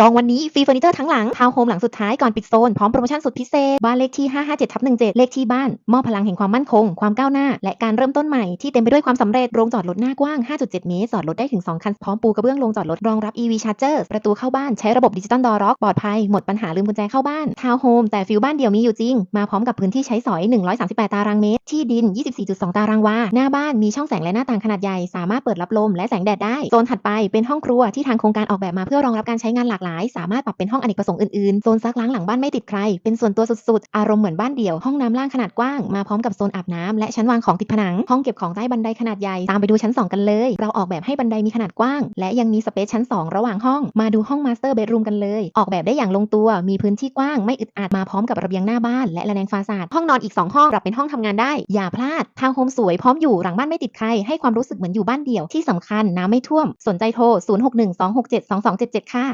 จองวันนี้ฟรีเฟอร์นิเจอร์ทั้งหลังทาวน์โฮมหลังสุดท้ายก่อนปิดโซน พร้อมโปรโมชั่นสุดพิเศษ บ้านเลขที่ 557ทับ17 เลขที่บ้าน มอบพลังแห่งความมั่นคง ความก้าวหน้า และการเริ่มต้นใหม่ที่เต็มไปด้วยความสำเร็จ โรงจอดรถหน้ากว้าง 5.7 เมตร จอดรถได้ถึง 2 คัน พร้อมปูกระเบื้องโรงจอดรถรองรับ EV Charger ประตูเข้าบ้านใช้ระบบดิจิตอลดอร์ล็อกปลอดภัยหมดปัญหาลืมกุญแจเข้าบ้านทาวน์โฮมแต่ฟิลบ้านเดี่ยวมีอยู่จริง มาพร้อมกับพื้นที่ใช้สอย 138 ตารางเมตร ที่ดิน 24.2 ตารางวาหน้าบ้านมีช่องแสงและหน้าต่างขนาดใหญ่สามารถเปิดรับลมและแสงแดดได้โซนถัดไปเป็นห้องครัวที่ทางโครงการออกแบบมาเพื่อรองรับการใช้งานหลากหลาย สามารถปรับเป็นห้องอเนกประสงค์อื่นๆ โซนซักล้างหลังบ้านไม่ติดใคร เป็นส่วนตัวสุดๆ อารมณ์เหมือนบ้านเดี่ยว ห้องน้ำล่างขนาดกว้าง มาพร้อมกับโซนอาบน้ำและชั้นวางของติดผนัง ห้องเก็บของใต้บันไดขนาดใหญ่ ตามไปดูชั้น 2 กันเลย เราออกแบบให้บันไดมีขนาดกว้าง และยังมีสเปซชั้น 2 ระหว่างห้อง มาดูห้องมาสเตอร์เบดรูมกันเลย ออกแบบได้อย่างลงตัว มีพื้นที่กว้าง ไม่อึดอัด มาพร้อมกับระเบียงหน้าบ้าน และระแนงฟาสาด ห้องนอนอีก 2 ห้องปรับเป็นห้องทำงานได้ อย่าพลาด ทาวโฮมสวยพร้อมอยู่หลังบ้านไม่ติดใคร ให้ความรู้สึกเหมือนอยู่บ้านเดี่ยว ที่สำคัญน้ำไม่ท่วม สนใจโทร 0612672277 ค่ะ